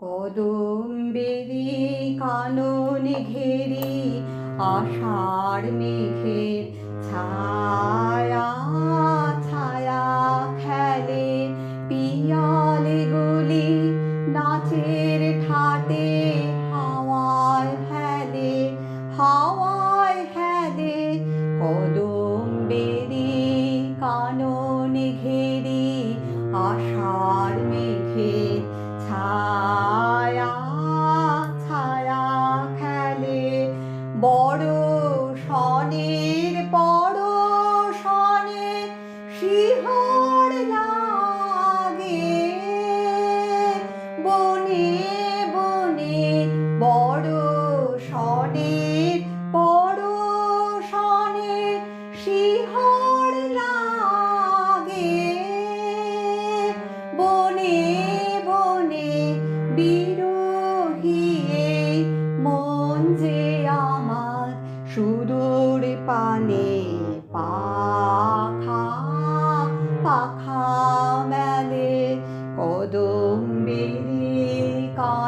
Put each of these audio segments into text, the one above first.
কদম বেরি কানন ঘেরি, আষাঢ় মেঘের ছায়া ছায়া খেলে। পিয়ালে গুলি নাচের ঠাটে, হাওয়ায় হেলে হাওয়ায় হেলে। কদম বেরি কানন ঘেরি, আষাঢ় Lord, and I.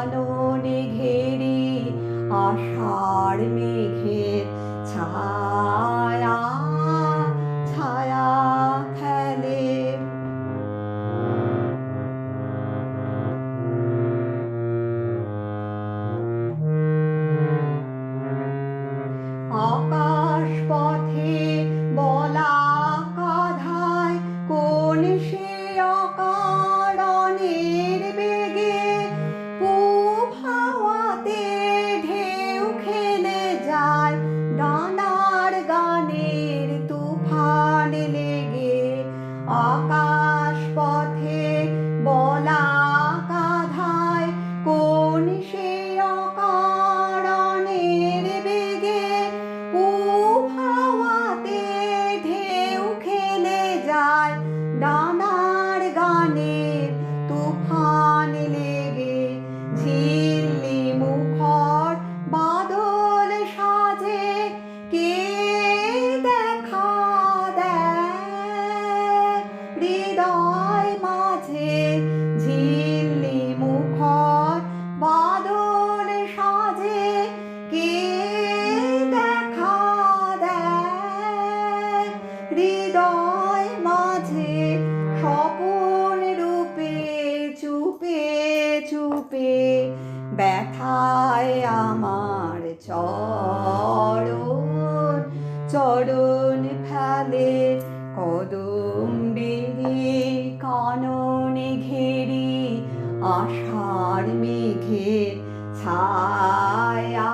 কাননে ঘেরি আষাঢ় মেঘের ছায়া ছায়া খেলে আকাশ পথে বলা কাধায় কোন সে অকারণের হৃদয় মাঝে স্বপন রূপে, চুপে চুপে ব্যথায় আমার চরণ চরণ ফেলে কদম বেরি কাননে ঘেরি আষাঢ় মেঘের ছায়া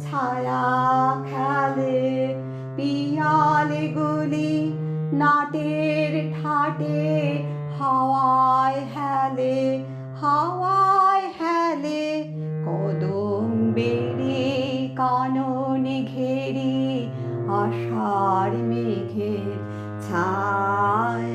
ছায়া খেলে পিয়ালে গুলি নাটের ঠাটে, হাওয়ায় হেলে হাওয়ায় হেলে কদম বেড়ে কানন ঘেরি, আষাঢ় মেঘের ছায়া।